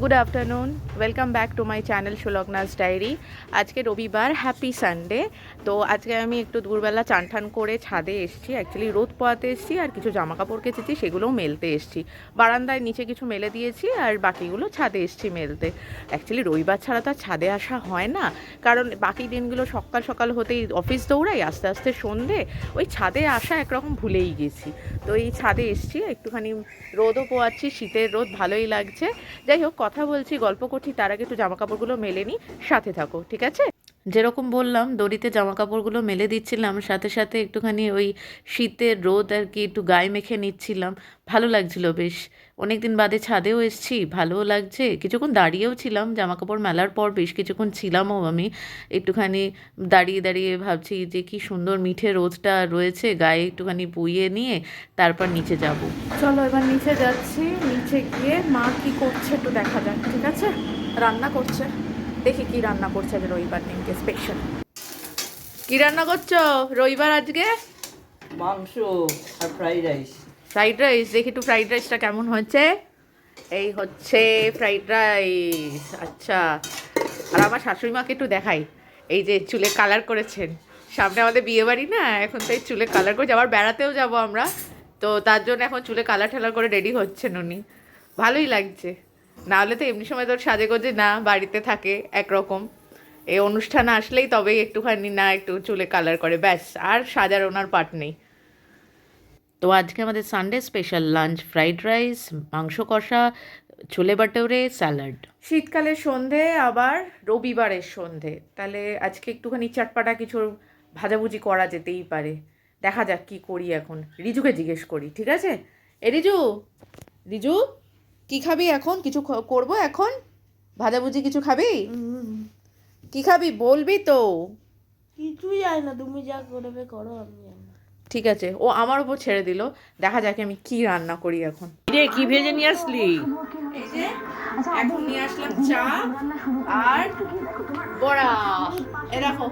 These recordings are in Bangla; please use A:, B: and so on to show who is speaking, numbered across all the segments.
A: Good afternoon welcome back to my channel Sulagna's diary আজকে রবিবার হ্যাপি সানডে তো আজকে আমি একটু দুপুরবেলা চান টান করে ছাদে এসেছি। অ্যাকচুয়ালি রোদ পোয়াতে এসেছি আর কিছু জামা কাপড় কেচেছি, সেগুলোও মেলতে এসেছি। বারান্দায় নিচে কিছু মেলে দিয়েছি আর বাকিগুলো ছাদে এসেছি মেলতে। অ্যাকচুয়ালি রবিবার ছাড়া তো ছাদে আসা হয় না। কারণ বাকি দিনগুলো সকাল সকাল হতেই অফিস দৌড়াই, আস্তে আস্তে সন্ধে, ওই ছাদে আসা একরকম ভুলেই গেছি। তো এই ছাদে এসেছি, একটুখানি রোদও পোয়াচ্ছি, শীতের রোদ ভালোই লাগছে। যাই হোক কথা বলছি, গল্প করছি, তার আগে একটু জামা কাপড়গুলো মেলে নিই সাথে থাকো, ঠিক আছে? যেরকম বললাম, দড়িতে জামা কাপড়গুলো মেলে দিচ্ছিলাম, সাথে সাথে একটুখানি ওই শীতের রোদ আর কি একটু গায়ে মেখে নিচ্ছিলাম। ভালো লাগছিল বেশ। অনেক দিন বাদে ছাদেও এসেছি, ভালোও লাগছে। কিছুক্ষণ দাঁড়িয়েও ছিলাম জামা কাপড় মেলার পর বেশ কিছুক্ষণ ছিলামও আমি। একটুখানি দাঁড়িয়ে দাঁড়িয়ে ভাবছি যে কি সুন্দর মিঠে রোদটা রয়েছে, গায়ে একটুখানি বুইয়ে নিয়ে তারপর নিচে যাব। চলো এবার নিচে যাচ্ছি, নিচে গিয়ে মা কি করছে একটু দেখা যাক, ঠিক আছে? রান্না করছে। দেখি কি রান্না করছে আজ রবিবার দিনকে স্পেশাল কি রান্না করছ রবিবার আজকে?
B: মাংস আর ফ্রাইড রাইস
A: ফ্রাইড রাইস দেখি একটু ফ্রাইড রাইসটা কেমন হয়েছে। এই হচ্ছে ফ্রাইড রাইস আচ্ছা। আর আমার শাশুড়ি মাকে একটু দেখাই। এই যে চুলে কালার করেছেন। সামনে আমাদের বিয়ে বাড়ি না এখন তো এই চুলে কালার করেছে। আবার বেড়াতেও যাব আমরা। তো তার জন্য এখন চুলে কালার ঠালার করে রেডি হচ্ছেন উনি। ভালোই লাগছে। না হলে তো এমনি সময় তোর সাজে গোজে না বাড়িতে থাকে একরকম। এই অনুষ্ঠান আসলেই তবেই একটুখানি না একটু চুলে কালার করে ব্যাস আর সাজার ওনার পাট নেই। তো আজকে আমাদের Sunday special lunch fried rice মাংস কষা ছোলে বাটোরে স্যালাড শীতকালের সন্ধে আবার রবিবারের সন্ধে। তাহলে আজকে একটুখানি চটপাটা কিছু ভাজাভুজি করা যেতেই পারে। দেখা যাক কি করি এখন। রিজুকে জিজ্ঞেস করি ঠিক আছে? এ রিজু? রিজু? কি খাবি এখন? কিছু খ- করব এখন? ভাজাভুজি কিছু খাবি? কি খাবি বলবি তো।
C: কিছুই যায় না তুমি যা করবে করো আমি
A: ঠিক আছে ও আমার উপর ছেড়ে দিল। দেখা যাক আমি কি রান্না করি এখন।
B: রে কি ভেজে নিয়ে আসলি?
A: এই যে এখন নিয়ে আসলাম চা আর বড়া। এ দেখো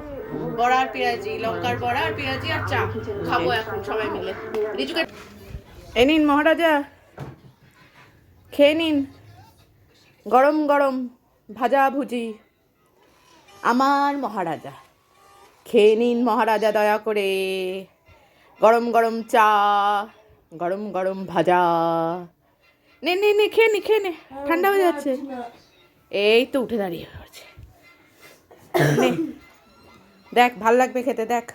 A: বড়া আর পেঁয়াজি লঙ্কার বড়া আর পেঁয়াজি আর চা। খাব এখন সবাই মিলে। রিজুকে এ নিন মহারাজা। খেয়ে নিন। গরম গরম ভাজা ভুজি। আমার মহারাজা, খেয়ে নিন মহারাজা দয়া করে। গরম গরম চা, গরম গরম ভাজা। নে নে নে, খেয়ে নে খেয়ে নে। ঠান্ডা হয়ে যাচ্ছে। এই তো উঠে দাঁড়িয়ে পড়ছে দেখ, ভালো লাগবে খেতে, দেখ।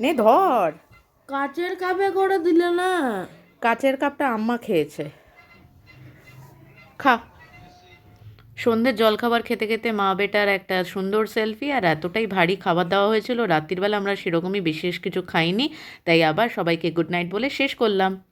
A: নে, ধর।
C: কাচের কাপে করে দিলে না।
A: কাচের কাপটা আম্মা খেয়েছে। খা। সন্ধ্যের জলখাবার খেতে খেতে মা বেটার একটা সুন্দর সেলফি আর এতটাই ভারী খাবার দেওয়া হয়েছিল রাত্রিবেলা আমরা সেরকমই বিশেষ কিছু খাইনি, তাই আবার সবাইকে গুড নাইট বলে শেষ করলাম।